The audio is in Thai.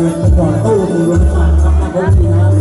เงินไปก่อนตู้มือรถไฟครับนักดนตรีนะ